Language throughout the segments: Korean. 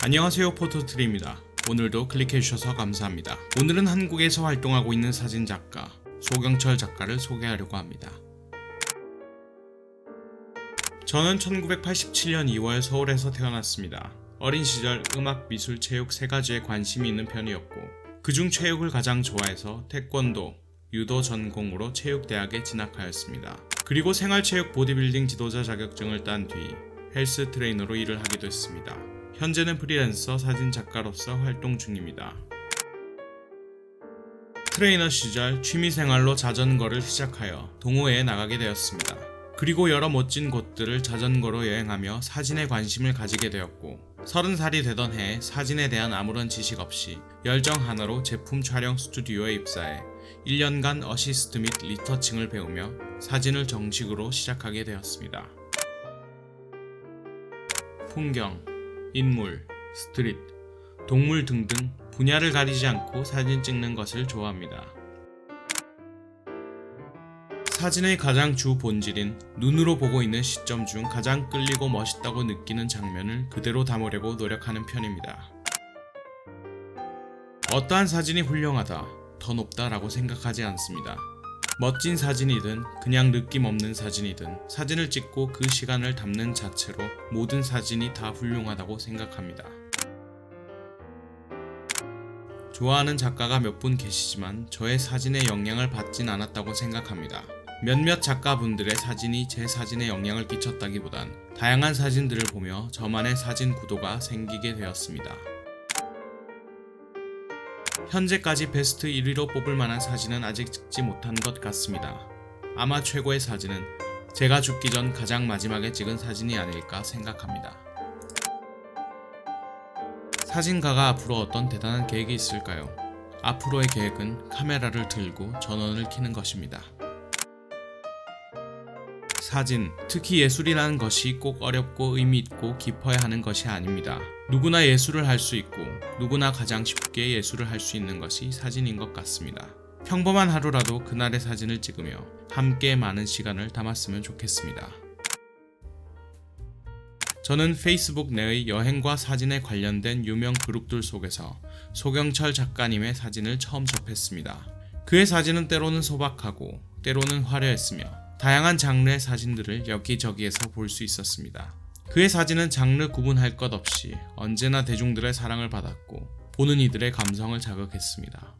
안녕하세요 포토트리입니다. 오늘도 클릭해주셔서 감사합니다. 오늘은 한국에서 활동하고 있는 사진작가 소경철 작가를 소개하려고 합니다. 저는 1987년 2월 서울에서 태어났습니다. 어린 시절 음악, 미술, 체육 세 가지에 관심이 있는 편이었고 그중 체육을 가장 좋아해서 태권도, 유도 전공으로 체육대학에 진학하였습니다. 그리고 생활체육 보디빌딩 지도자 자격증을 딴 뒤 헬스 트레이너로 일을 하기도 했습니다. 현재는 프리랜서 사진 작가로서 활동 중입니다. 트레이너 시절 취미생활로 자전거를 시작하여 동호회에 나가게 되었습니다. 그리고 여러 멋진 곳들을 자전거로 여행하며 사진에 관심을 가지게 되었고 30살이 되던 해에 사진에 대한 아무런 지식 없이 열정 하나로 제품 촬영 스튜디오에 입사해 1년간 어시스트 및 리터칭을 배우며 사진을 정식으로 시작하게 되었습니다. 풍경, 인물, 스트릿, 동물 등등 분야를 가리지 않고 사진 찍는 것을 좋아합니다. 사진의 가장 주 본질인 눈으로 보고 있는 시점 중 가장 끌리고 멋있다고 느끼는 장면을 그대로 담으려고 노력하는 편입니다. 어떠한 사진이 훌륭하다, 더 높다라고 생각하지 않습니다. 멋진 사진이든 그냥 느낌 없는 사진이든 사진을 찍고 그 시간을 담는 자체로 모든 사진이 다 훌륭하다고 생각합니다. 좋아하는 작가가 몇 분 계시지만 저의 사진에 영향을 받진 않았다고 생각합니다. 몇몇 작가분들의 사진이 제 사진에 영향을 끼쳤다기보단 다양한 사진들을 보며 저만의 사진 구도가 생기게 되었습니다. 현재까지 베스트 1위로 뽑을 만한 사진은 아직 찍지 못한 것 같습니다. 아마 최고의 사진은 제가 죽기 전 가장 마지막에 찍은 사진이 아닐까 생각합니다. 사진가가 앞으로 어떤 대단한 계획이 있을까요? 앞으로의 계획은 카메라를 들고 전원을 켜는 것입니다. 사진, 특히 예술이라는 것이 꼭 어렵고 의미 있고 깊어야 하는 것이 아닙니다. 누구나 예술을 할 수 있고 누구나 가장 쉽게 예술을 할 수 있는 것이 사진인 것 같습니다. 평범한 하루라도 그날의 사진을 찍으며 함께 많은 시간을 담았으면 좋겠습니다. 저는 페이스북 내의 여행과 사진에 관련된 유명 그룹들 속에서 소경철 작가님의 사진을 처음 접했습니다. 그의 사진은 때로는 소박하고 때로는 화려했으며 다양한 장르의 사진들을 여기저기에서 볼 수 있었습니다. 그의 사진은 장르 구분할 것 없이 언제나 대중들의 사랑을 받았고 보는 이들의 감성을 자극했습니다.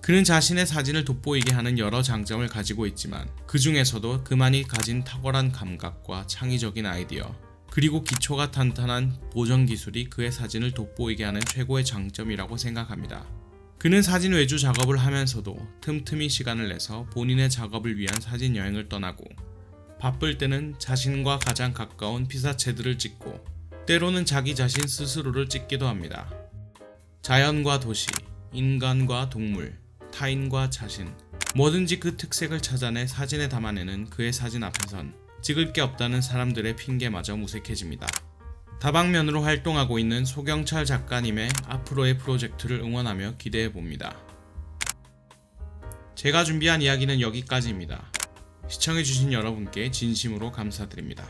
그는 자신의 사진을 돋보이게 하는 여러 장점을 가지고 있지만 그 중에서도 그만이 가진 탁월한 감각과 창의적인 아이디어 그리고 기초가 탄탄한 보정 기술이 그의 사진을 돋보이게 하는 최고의 장점이라고 생각합니다. 그는 사진 외주 작업을 하면서도 틈틈이 시간을 내서 본인의 작업을 위한 사진 여행을 떠나고 바쁠 때는 자신과 가장 가까운 피사체들을 찍고 때로는 자기 자신 스스로를 찍기도 합니다. 자연과 도시, 인간과 동물, 타인과 자신, 뭐든지 그 특색을 찾아내 사진에 담아내는 그의 사진 앞에선 찍을 게 없다는 사람들의 핑계마저 무색해집니다. 다방면으로 활동하고 있는 소경철 작가님의 앞으로의 프로젝트를 응원하며 기대해 봅니다. 제가 준비한 이야기는 여기까지입니다. 시청해주신 여러분께 진심으로 감사드립니다.